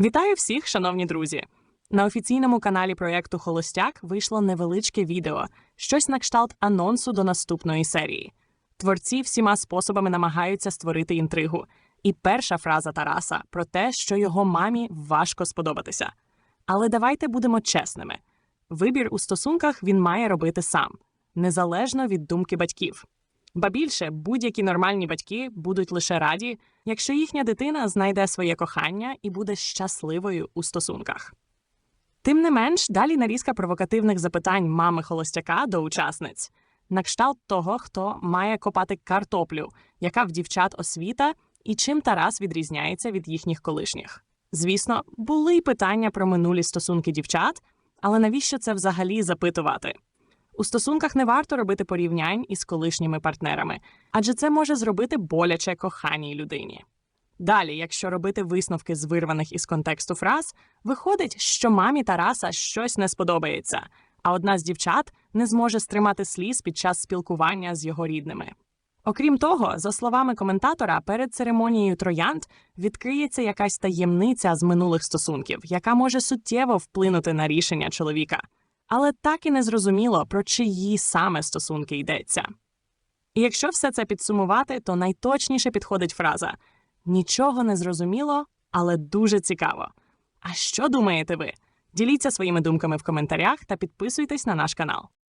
Вітаю всіх, шановні друзі! На офіційному каналі проєкту Холостяк вийшло невеличке відео, щось на кшталт анонсу до наступної серії. Творці всіма способами намагаються створити інтригу. І перша фраза Тараса про те, що його мамі важко сподобатися. Але давайте будемо чесними: вибір у стосунках він має робити сам, незалежно від думки батьків. Ба більше будь-які нормальні батьки будуть лише раді, якщо їхня дитина знайде своє кохання і буде щасливою у стосунках. Тим не менш, далі нарізка провокативних запитань мами холостяка до учасниць на кшталт того, хто має копати картоплю, яка в дівчат освіта, і чим Тарас відрізняється від їхніх колишніх. Звісно, були й питання про минулі стосунки дівчат, але навіщо це взагалі запитувати? У стосунках не варто робити порівнянь із колишніми партнерами, адже це може зробити боляче коханій людині. Далі, якщо робити висновки з вирваних із контексту фраз, виходить, що мамі Тараса щось не сподобається, а одна з дівчат не зможе стримати сліз під час спілкування з його рідними. Окрім того, за словами коментатора, перед церемонією троянд відкриється якась таємниця з минулих стосунків, яка може суттєво вплинути на рішення чоловіка. Але так і не зрозуміло, про чиї саме стосунки йдеться. І якщо все це підсумувати, то найточніше підходить фраза Нічого не зрозуміло, але дуже цікаво. А що думаєте ви? Діліться своїми думками в коментарях та підписуйтесь на наш канал.